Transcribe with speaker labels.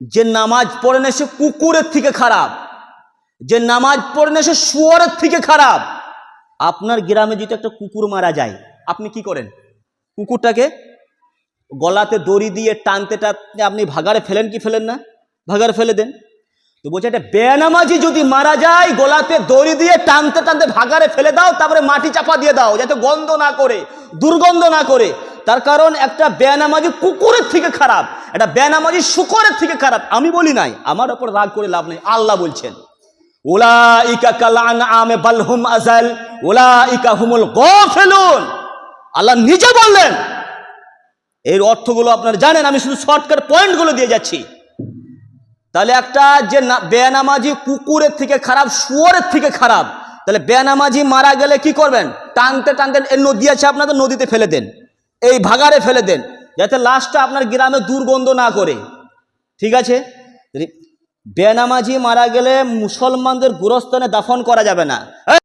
Speaker 1: যে নামাজ পড়ে না সে কুকুরের থেকে খারাপ। যে নামাজ পড়ে না সে শুয়ারের থেকে খারাপ। আপনার গ্রামে যদি একটা কুকুর মারা যায়, আপনি কি করেন? কুকুরটাকে গলাতে দড়ি দিয়ে টানতে টানতে আপনি ভাগারে ফেলেন কি ফেলেন না? ভাগারে ফেলে দেন। তো বলছে একটা বেনামাজি যদি মারা যায়, গলাতে দড়ি দিয়ে টানতে টানতে ভাগারে ফেলে দাও, তারপরে মাটি চাপা দিয়ে দাও, যাতে গন্ধ না করে, দুর্গন্ধ না করে। তার কারণ একটা বেনামাজি কুকুরের থেকে খারাপ। একটা বেনামাজি শুকরের থেকে খারাপ। আমি বলি নাই, আমার ওপর রাগ করে লাভ নেই, আল্লাহ বলছেন ওলা ইকা কালান আমে বালহুম আজাল ওলা ইকা হুমুল গফেলুন। আল্লাহ নিজে বললেন, এর অর্থগুলো আপনারা জানেন, আমি শুধু শর্টকাট পয়েন্টগুলো দিয়ে যাচ্ছি। তাহলে একটা যে বেনামাজি কুকুরের থেকে খারাপ, শুয়োরের থেকে খারাপ, তাহলে বেনামাজি মারা গেলে কি করবেন? টানতে টানতে এর নদী আছে, আপনাদের নদীতে ফেলে দেন, এই ভাগারে ফেলে দেন। যাতে লাশটা আপনার গ্রামে দুর্গন্ধ না করে। ঠিক আছে? বেনামাজি মারা গেলে মুসলমানদের গুরস্থানে দাফন করা যাবে না।